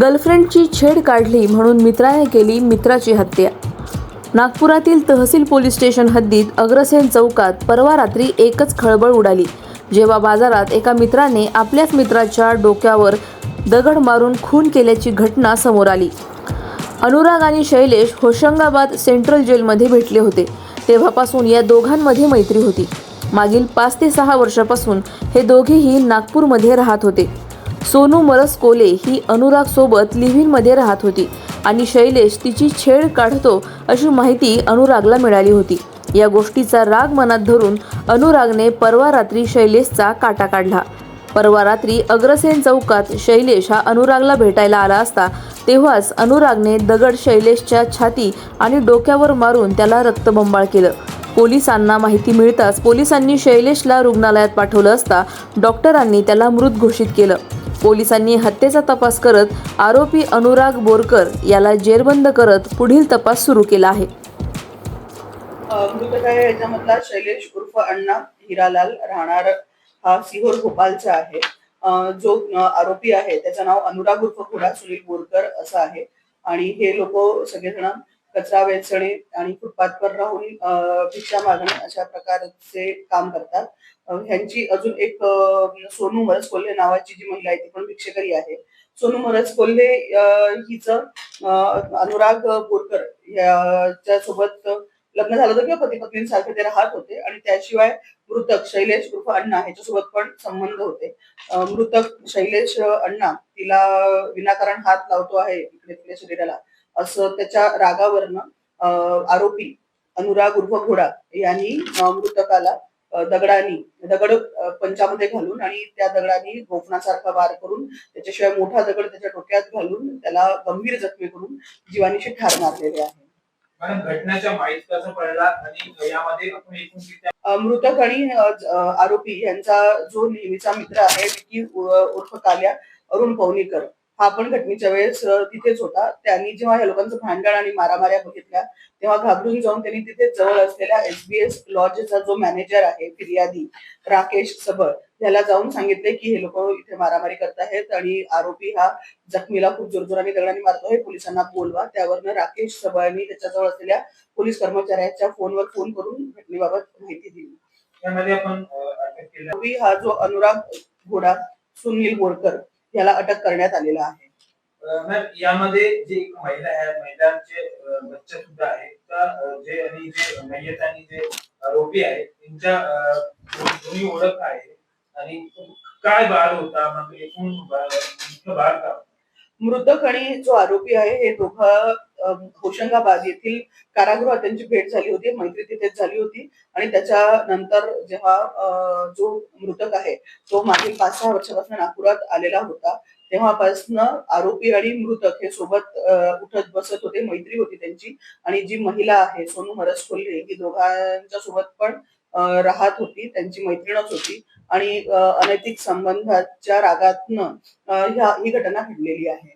गर्लफ्रेंडची छेड काढली म्हणून मित्राने केली मित्राची हत्या. नागपुरातील तहसील पोलीस स्टेशन हद्दीत अग्रसेन चौकात परवा रात्री एकच खळबळ उडाली. जेव्हा बाजारात एका मित्राने आपल्याच मित्राच्या डोक्यावर दगड मारून खून केल्याची घटना समोर आली. अनुराग आणि शैलेश होशंगाबाद सेंट्रल जेलमध्ये भेटले होते. तेव्हापासून या दोघांमध्ये मैत्री होती. मागील पाच ते सहा वर्षापासून हे दोघेही नागपूरमध्ये राहत होते. सोनू मरसकोले ही अनुराग सोबत लिव्हिनमध्ये राहत होती आणि शैलेश तिची छेड काढतो अशी माहिती अनुरागला मिळाली होती. या गोष्टीचा राग मनात धरून अनुरागने परवा रात्री शैलेशचा काटा काढला. परवा रात्री अग्रसेन चौकात शैलेश हा अनुरागला भेटायला आला असता तेव्हाच अनुरागने दगड शैलेशच्या छाती आणि डोक्यावर मारून त्याला रक्तबंबाळ केलं. पोलिसांना माहिती मिळताच पोलिसांनी शैलेशला रुग्णालयात पाठवलं असता डॉक्टरांनी त्याला मृत घोषित केलं. पोलिसांनी हत्येचा तपास करत आरोपी अनुराग बोरकर याला जेरबंद करत पुढील तपास सुरू केला आहे. मृतक आहे याच्यामधला शैलेश उर्फ अण्णा हिरालाल राहणार हा सिहोर भोपालचा आहे. जो आरोपी आहे त्याचं नाव अनुराग उर्फ घोडा सुनील बोरकर असं आहे. आणि हे लोक सगळेजण कचरा वेचणे आणि फुटपाथवर राहून अ, भिक्षा मागणे अशा प्रकारचे काम करतात. ह्यांची अजून एक सोनू मरस कोल्हे नावाची जी महिला आहे ती पण भिक्षेकरी आहे. सोनू मरस कोल्हे हिचं अनुराग बोरकर याच्या सोबत लग्न झालं होतं किंवा पती पत्नींसारखे ते राहत होते आणि त्याशिवाय मृतक शैलेश उर्फ अण्णा ह्याच्यासोबत पण संबंध होते. मृतक शैलेश अण्णा तिला विनाकारण हात लावतो आहे इकडे तिच्या शरीराला. असं त्याच्या रागावरनं आरोपी अनुराग उर्फ घोडा यांनी मृतकाला दगडानी दगड पंचामध्ये घालून आणि त्या दगडानी गोफणासारखा वार करून त्याच्याशिवाय मोठा दगड त्याच्या डोक्यात घालून त्याला गंभीर जखमी करून जीवानीशी ठार मारलेले आहे. मृतक आणि आरोपी यांचा जो नेहमीचा मित्र आहे विकी उ- उर्फ काल्या अरुण पवनीकर. हा पण घटनेच्या वेळेस तिथेच होता. त्यांनी जेव्हा या लोकांचं भांडण आणि मारामाऱ्या बघितल्या तेव्हा घाबरून जाऊन त्यांनी तिथे जवळ असलेल्या एसबीएस लॉजचा जो मॅनेजर आहे फिर्यादी राकेश सबळ याला जाऊन सांगितले की हे लोक इथे मारामारी करत आहेत आणि आरोपी हा जखमीला खूप जोरजोराने दगडाने मारतोय. पोलिसांना बोलवा. त्यावरनं राकेश सबळनी त्याच्याजवळ असलेल्या पोलीस कर्मचाऱ्याच्या फोनवर फोन करून घटनेबाबत माहिती दिली. आपण हा जो अनुराग घोडा सुनील बोरकर याला अटक करण्यात आलेला आहे मॅम यामध्ये जी एक महिला आहे महिलांचे बच्चे सुद्धा आहे तर जे आणि जे मयत आणि जे आरोपी आहे त्यांच्या दोन्ही ओळख आहे आणि काय बाळ होता मग एकूण बाळ- मुख्य बाळ का होता? मृतक आणि जो आरोपी आहे हे दोघं होशंगाबाद येथील कारागृहात त्यांची भेट झाली होती मैत्री तिथेच झाली होती. आणि त्याच्यानंतर जेव्हा जो मृतक आहे तो मागील पाच सहा वर्षापासून नागपुरात आलेला होता तेव्हापासनं आरोपी आणि मृतक हे सोबत उठत बसत होते मैत्री होती त्यांची. आणि जी महिला आहे सोनू मरस कोल्हे ही दोघांच्या सोबत पण राहत होती त्यांची मैत्रीणच होती. आणि अनैतिक संबंधाच्या रागातनं ह्या ही घटना घडलेली आहे.